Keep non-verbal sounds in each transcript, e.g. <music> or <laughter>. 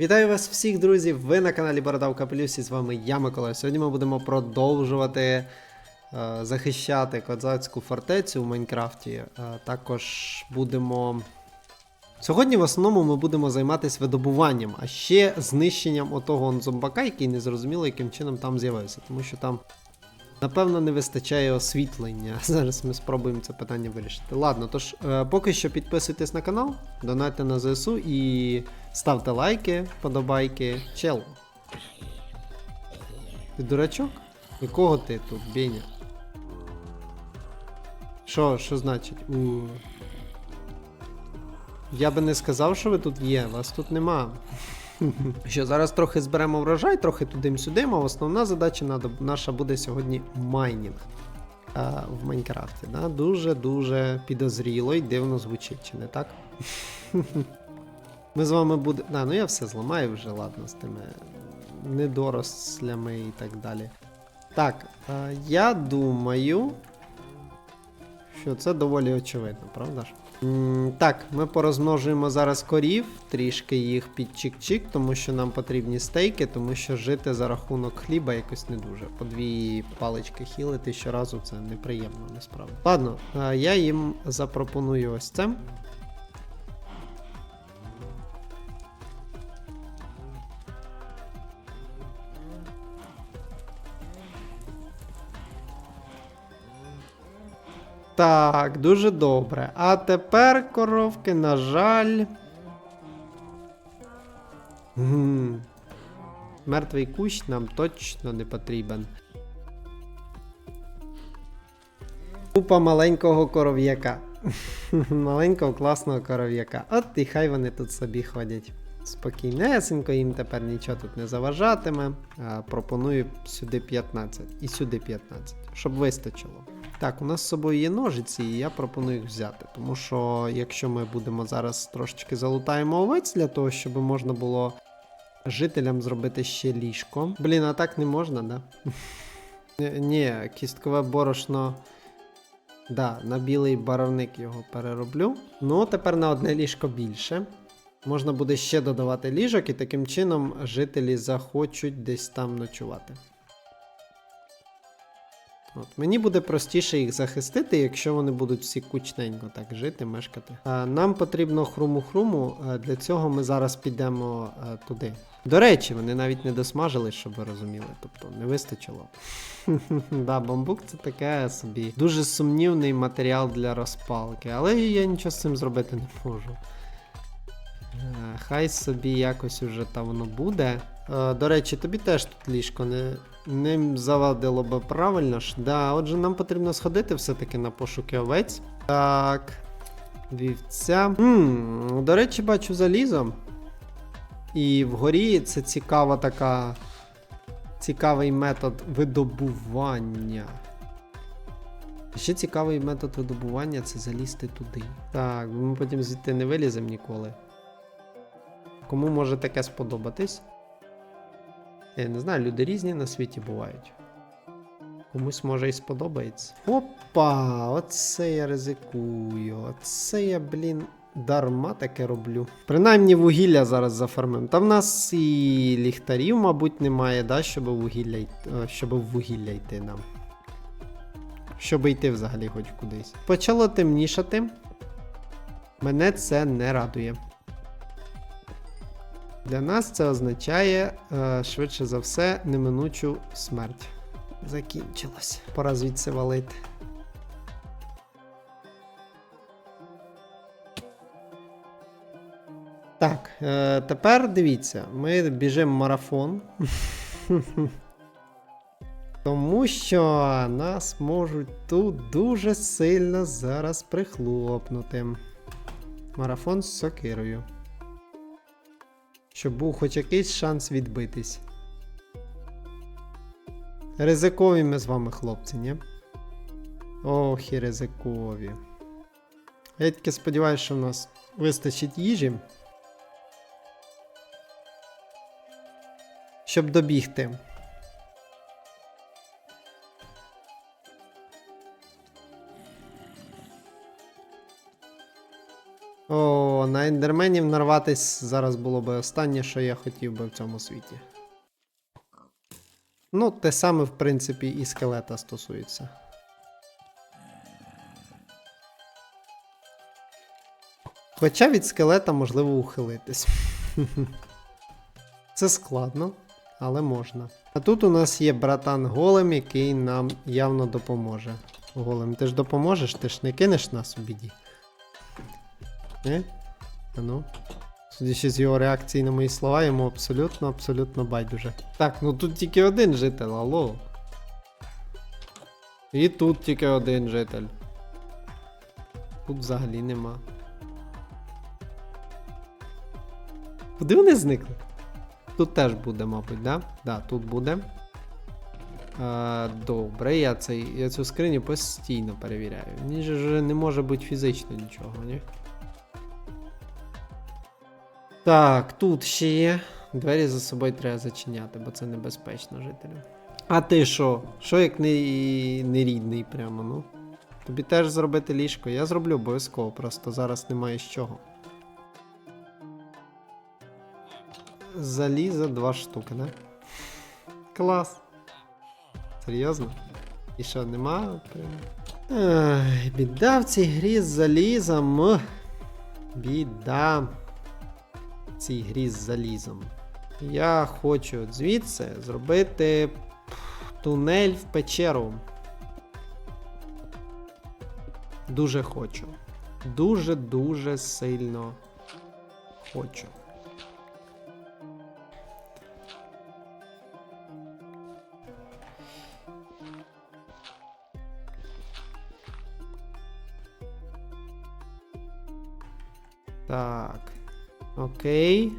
Вітаю вас всіх, друзі! Ви на каналі Бородав Капелюсі. З вами я, Микола. Сьогодні ми будемо продовжувати е, захищати козацьку фортецю в Майнкрафті. Е, також будемо. Сьогодні в основному ми будемо займатися видобуванням, а ще знищенням отого зомбака, який не зрозуміло, яким чином там з'явився. Тому що там, напевно, не вистачає освітлення. <laughs> Зараз ми спробуємо це питання вирішити. Ладно, тож е, поки що підписуйтесь на канал, донайте на ЗСУ і ставте лайки, подобайки. Чел. Ти дурачок? Якого ти тут, Беня? Що, що значить? У... Я би не сказав, що ви тут є, вас тут нема. <laughs> Що, зараз трохи зберемо врожай, трохи тудим-сюдим, а основна задача наша буде сьогодні майнінг е, в Майнкрафті. Да? Дуже-дуже підозріло і дивно звучить, чи не так? <laughs> Ми з вами будемо. А, ну я все зламаю вже, ладно, з тими недорослями і так далі. Так, е, я думаю, що це доволі очевидно, правда ж? Так, ми порозмножуємо зараз корів, трішки їх під чик-чик, тому що нам потрібні стейки, тому що жити за рахунок хліба якось не дуже. По дві палички хілити щоразу це неприємно, насправді. Ладно, е, я їм запропоную ось це. Так, дуже добре. А тепер, коровки, на жаль. Мертвий кущ нам точно не потрібен. Купа маленького коров'яка. <laughs> маленького класного коров'яка. От і хай вони тут собі ходять. Спокійнесенько, їм тепер нічого тут не заважатиме. Пропоную сюди 15 і сюди 15, щоб вистачило. Так, у нас з собою є ножиці, і я пропоную їх взяти. Тому що якщо ми будемо зараз трошечки залутаємо овець для того, щоб можна було жителям зробити ще ліжко. Блін, а так не можна, да? Ні, <laughs> Ні, кісткове борошно. Да, на білий баровник його перероблю. Ну, тепер на одне ліжко більше. Можна буде ще додавати ліжок, і таким чином жителі захочуть десь там ночувати. От, мені буде простіше їх захистити, якщо вони будуть всі кучненько так жити, мешкати. Нам потрібно хруму-хруму, для цього ми зараз підемо туди. До речі, вони навіть не досмажили, щоб ви розуміли, тобто не вистачило. <laughs> да, бамбук це таке собі дуже сумнівний матеріал для розпалки, але я нічого з цим зробити не можу. Е, Хай собі якось уже там воно буде. Е, До речі, тобі теж тут ліжко не, не завадило би правильно ж. Да, отже, нам потрібно сходити все-таки на пошуки овець. Так. Вівця. м до речі, бачу залізо. І вгорі це цікава така. Цікавий метод видобування. Ще цікавий метод видобування це залізти туди. Так, ми потім звідти не виліземо ніколи. Кому може таке сподобатись? Я не знаю, люди різні на світі бувають. Комусь може і сподобається. Опа! Оце я ризикую. Оце я, блін, дарма таке роблю. Принаймні вугілля зараз зафармим. Та в нас і ліхтарів, мабуть, немає, да, щоб вугілля, е, щоб вугілля йти нам. Щоб йти взагалі хоч кудись. Почало темнішати. Мене це не радує. Для нас це означає, е, швидше за все, неминучу смерть. Закінчилось. Пора звідси валити. Так, е, тепер дивіться, ми біжимо марафон. <laughs> Тому що нас можуть тут дуже сильно зараз прихлопнути. Марафон з сокирою. Щоб був хоч якийсь шанс відбитись. Ризикові ми з вами, хлопці, ні? Ох, і ризикові. Я тільки сподіваюся, що в нас вистачить їжі. Щоб добігти. О, навіть ендерменів нарватись зараз було би останнє, що я хотів би в цьому світі. Ну, те саме, в принципі, і скелета стосується. Хоча від скелета можливо ухилитись. <laughs> Це складно, але можна. А тут у нас є братан Голем, який нам явно допоможе. Голем, ти ж допоможеш, ти ж не кинеш нас у біді. Не? А ну. Судячи з його реакції на мої слова, йому абсолютно, абсолютно байдуже. Так, ну тут тільки один житель, алло. І тут тільки один житель. Тут взагалі нема. Куди вони зникли? Тут теж буде, мабуть, да? Да, тут буде. А, добре, я, цей, я цю скриню постійно перевіряю. Ні ж не може бути фізично нічого, ні? Так, тут ще є. Двері за собою треба зачиняти, бо це небезпечно жителям. А ти що? Що як не, не рідний прямо, ну? Тобі теж зробити ліжко. Я зроблю обов'язково, просто зараз немає з чого. Заліза два штуки, да? Клас. Серйозно? І що, нема? Прям? Ай, біда в цій грі з залізом. Біда. Цій грі з залізом. Я хочу звідси зробити тунель в печеру. Дуже хочу. Дуже-дуже сильно хочу. Окей.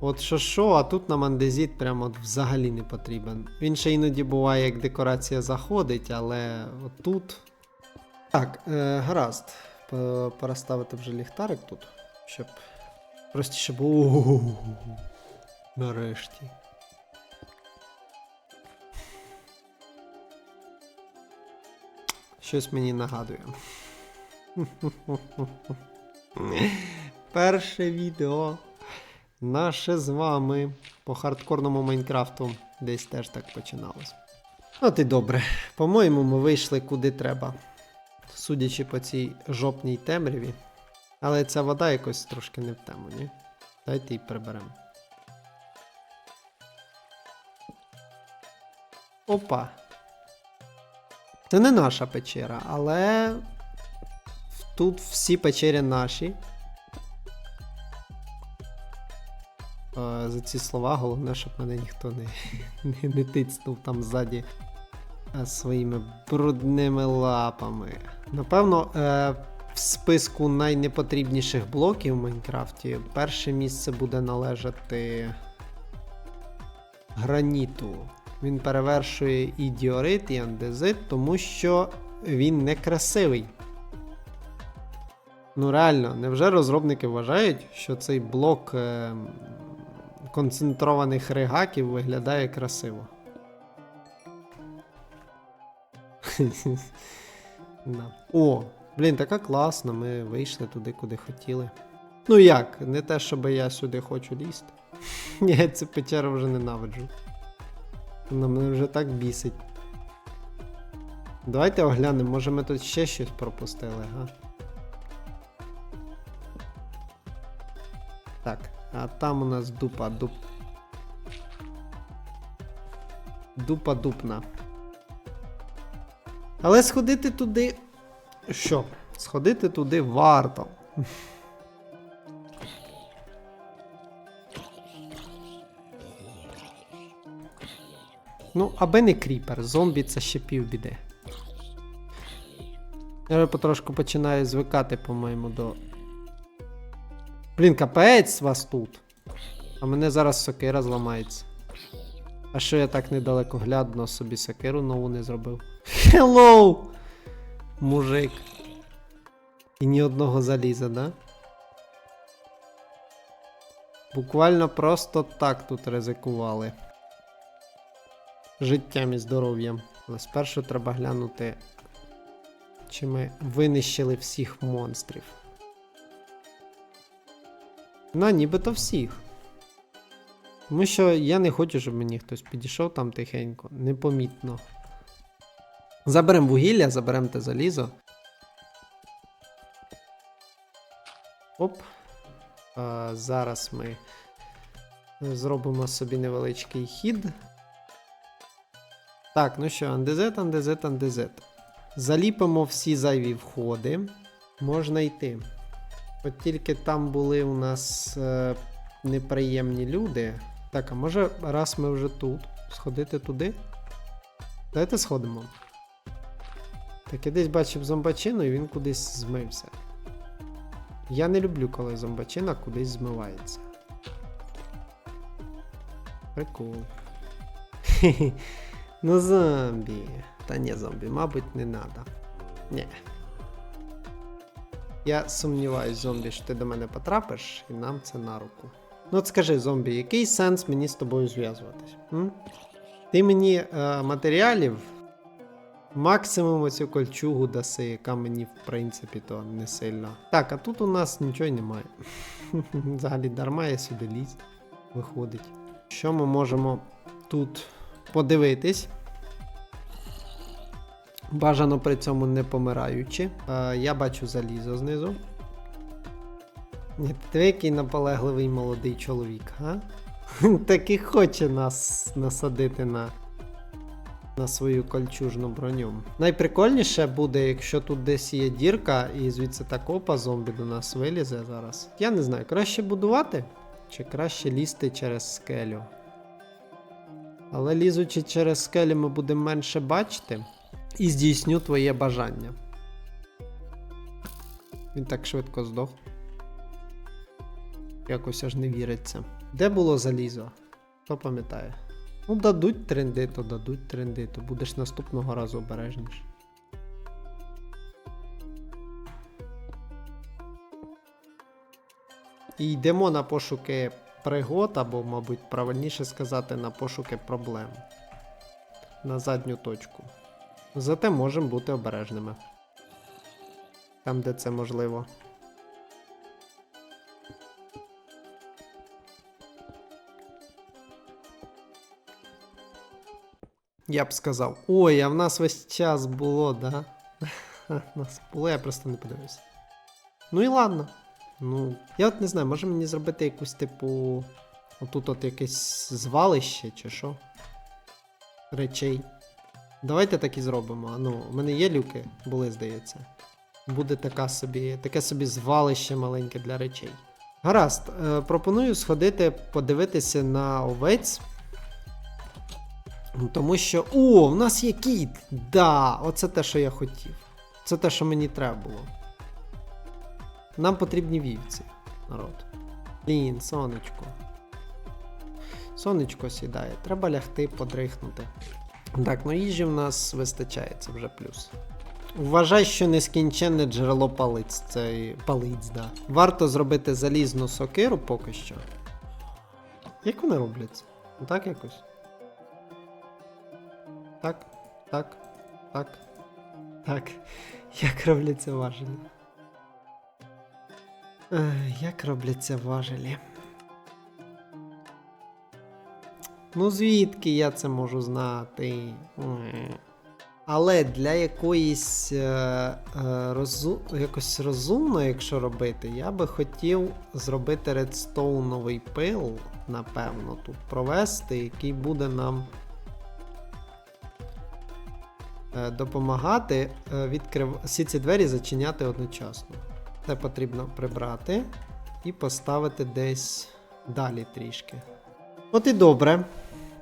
От що що, а тут нам андезіт прямо от взагалі не потрібен. Він ще іноді буває, як декорація заходить, але отут. Так, е, гаразд. Пора ставити вже ліхтарик тут, щоб простіше було. Нарешті. Щось мені нагадує. Перше відео наше з вами по хардкорному Майнкрафту десь теж так починалось. От і добре. По-моєму, ми вийшли куди треба. Судячи по цій жопній темряві. Але ця вода якось трошки не в тему, ні? Дайте її приберемо. Опа. Це не наша печера, але тут всі печері наші. За ці слова головне, щоб мене ніхто не, не, не тицнув там ззаді е, своїми брудними лапами. Напевно, е, в списку найнепотрібніших блоків в Майнкрафті перше місце буде належати граніту. Він перевершує і діорит, і андезит, тому що він некрасивий. Ну реально, невже розробники вважають, що цей блок е, концентрованих ригаків виглядає красиво? <laughs> О, блін, така класна, ми вийшли туди, куди хотіли. Ну як, не те, щоб я сюди хочу лізти. <laughs> Я цю печеру вже ненавиджу. Вона мене вже так бісить. Давайте оглянемо, може ми тут ще щось пропустили, га? Так, а там у нас дупа дуп. Дупа дупна. Але сходити туди. Що? Сходити туди варто. Ну, аби не кріпер, зомбі це ще півбіди. Я вже потрошку починаю звикати, по-моєму, до. Блін, капець вас тут. А мене зараз сокира зламається. А що я так недалекоглядно собі сокиру нову не зробив? <laughs> Hello! Мужик. І ні одного заліза, да? Буквально просто так тут ризикували. Життям і здоров'ям. Але спершу треба глянути Чи ми винищили всіх монстрів? На, нібито всіх. Тому що я не хочу, щоб мені хтось підійшов там тихенько, непомітно. Заберемо вугілля, заберемо те залізо. Оп. А, зараз ми зробимо собі невеличкий хід. Так, ну що, андезет, андезет, андезет. Заліпимо всі зайві входи. Можна йти. От тільки там були у нас е, неприємні люди. Так, а може, раз ми вже тут, сходити туди? Давайте сходимо. Так, я десь бачив зомбачину і він кудись змився. Я не люблю, коли зомбачина кудись змивається. Прикол. Хе-хе. <laughs> Ну зомбі. Та ні, зомбі, мабуть, не треба. Ні. Я сумніваюсь, зомбі, що ти до мене потрапиш, і нам це на руку. Ну от скажи, зомбі, який сенс мені з тобою зв'язуватись? Ти мені е, матеріалів максимум оцю кольчугу даси, яка мені, в принципі, то не сильно. Так, а тут у нас нічого немає. <laughs> Взагалі дарма я сюди ліз. Виходить. Що ми можемо тут подивитись? Бажано при цьому не помираючи. Е, я бачу залізо знизу. Ти який наполегливий молодий чоловік, а? Так і хоче нас насадити на, на свою кольчужну броню. Найприкольніше буде, якщо тут десь є дірка, і звідси та копа зомбі до нас вилізе зараз. Я не знаю, краще будувати чи краще лізти через скелю. Але лізучи через скелю, ми будемо менше бачити і здійсню твоє бажання. Він так швидко здох. Якось аж не віриться. Де було залізо? Хто пам'ятає? Ну, дадуть тренди, то дадуть тренди, то будеш наступного разу обережніше. І йдемо на пошуки пригод, або, мабуть, правильніше сказати, на пошуки проблем. На задню точку. Зате можемо бути обережними. Там, де це можливо. Я б сказав. Ой, а в нас весь час було, да? <laughs> В нас було, я просто не подивився. Ну і ладно. Ну, я от не знаю, може мені зробити якусь типу. Отут от якесь звалище чи що? Речей. Давайте так і зробимо. Ну, у мене є люки, були, здається. Буде така собі, таке собі звалище маленьке для речей. Гаразд, е, пропоную сходити подивитися на овець. Тому що. О, в нас є кіт! Да, оце те, що я хотів. Це те, що мені треба було. Нам потрібні вівці, народ. Блін, сонечко. Сонечко сідає, треба лягти, подрихнути. Так, ну їжі в нас вистачає, це вже плюс. Вважай, що нескінченне джерело палиць. Це палиць, да. Варто зробити залізну сокиру поки що. Як вони робляться? Ну, Так якось. Так, так, так, так. Як робляться важелі? Ех, Як робляться важелі? Ну, звідки я це можу знати? Але для якоїсь е, е, розу... якось розумно, якщо робити, я би хотів зробити редстоуновий пил, напевно, тут провести, який буде нам е, допомагати е, відкрив... всі ці двері зачиняти одночасно. Це потрібно прибрати і поставити десь далі трішки. От і добре.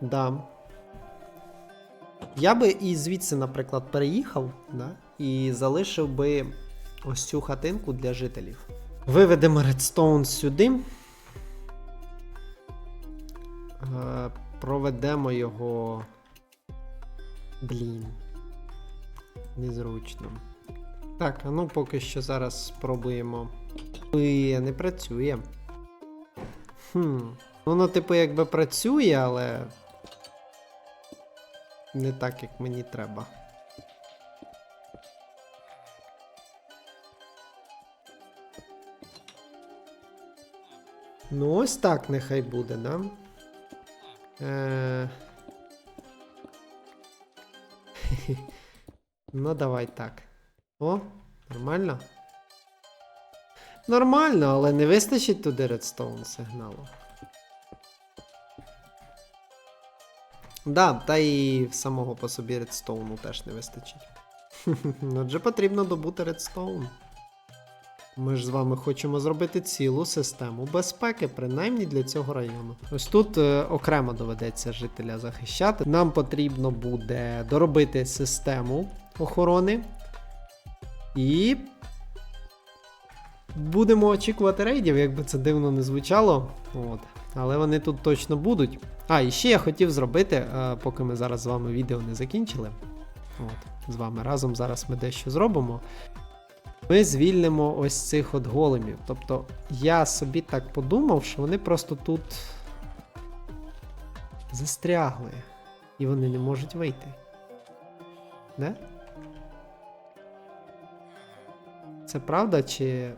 Да. Я би і звідси, наприклад, переїхав, да, і залишив би ось цю хатинку для жителів. Виведемо редстоун сюди. Е, проведемо його. Блін. Незручно. Так, ну поки що зараз спробуємо. Ой, не працює. Хм. Воно, типу, якби працює, але. Не так, як мені треба. Ну, ось так нехай буде, да? Е... <laughs> Ну, давай так. О, нормально? Нормально, але не вистачить туди редстоун сигналу. Да, та і самого по собі редстоуну теж не вистачить. <laughs> Отже, потрібно добути редстоун. Ми ж з вами хочемо зробити цілу систему безпеки, принаймні для цього району. Ось тут е, окремо доведеться жителя захищати. Нам потрібно буде доробити систему охорони. І будемо очікувати рейдів, як би це дивно не звучало. От. Але вони тут точно будуть. А, і ще я хотів зробити, е, поки ми зараз з вами відео не закінчили. От, з вами разом зараз ми дещо зробимо. Ми звільнимо ось цих от големів. Тобто я собі так подумав, що вони просто тут застрягли. І вони не можуть вийти. Не? Це правда, чи,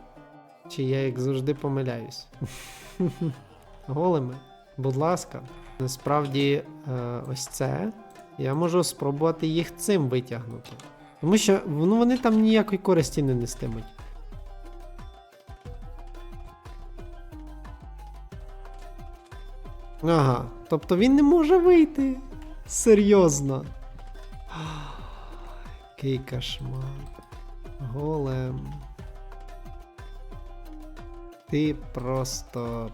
чи я як завжди помиляюсь? <laughs> Големи, будь ласка. Насправді, е, ось це. Я можу спробувати їх цим витягнути. Тому що ну, вони там ніякої користі не нестимуть. Ага, тобто він не може вийти. Серйозно. <gasps> Який кошмар. Голем. Ти просто.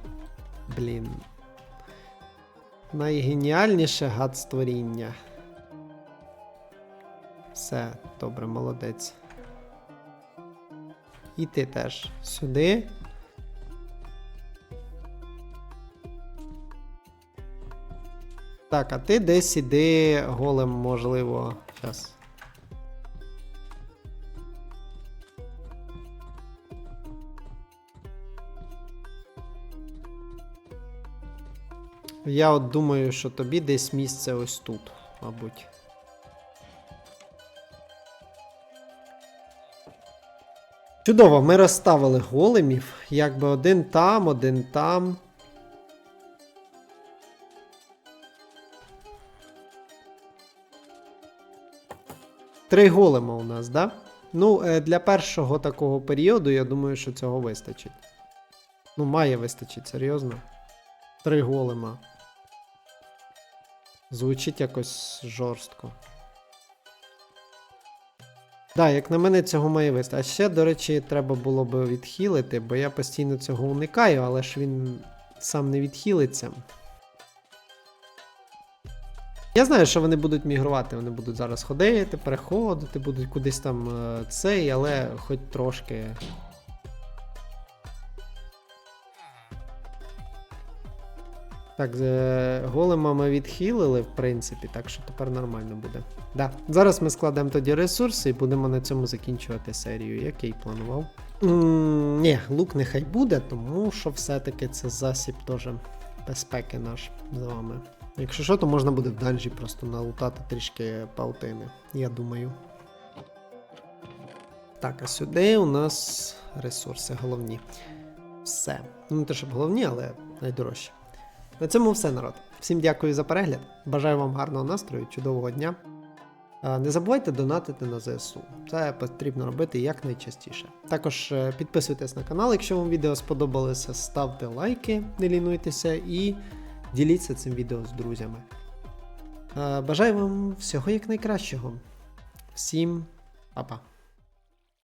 Блін. Найгеніальніше гад створіння. Все, добре, молодець. І ти теж сюди. Так, а ти десь іди голем, можливо. Зараз. Я от думаю, що тобі десь місце ось тут, мабуть. Чудово, ми розставили големів. Якби один там, один там. Три голема у нас, да? Ну, е, для першого такого періоду, я думаю, що цього вистачить. Ну, має вистачить, серйозно. Три голема. Звучить якось жорстко. Так, як на мене, цього має вистачити. А ще, до речі, треба було б відхилити, бо я постійно цього уникаю, але ж він сам не відхилиться. Я знаю, що вони будуть мігрувати, вони будуть зараз ходити, переходити, будуть кудись там е, цей, але хоч трошки. Так, е, голема ми відхилили, в принципі, так що тепер нормально буде. Да. Зараз ми складемо тоді ресурси і будемо на цьому закінчувати серію, як я й планував. м ні, лук нехай буде, тому що все-таки це засіб теж безпеки наш з вами. Якщо що, то можна буде в данжі просто налутати трішки паутини, я думаю. Так, а сюди у нас ресурси головні. Все. Ну, не те, щоб головні, але найдорожчі. На цьому все, народ. Всім дякую за перегляд. Бажаю вам гарного настрою, чудового дня. Не забувайте донатити на ЗСУ. Це потрібно робити якнайчастіше. Також е, підписуйтесь на канал, якщо вам відео сподобалося, ставте лайки, не лінуйтеся і діліться цим відео з друзями. Бажаю вам всього якнайкращого. Всім па-па.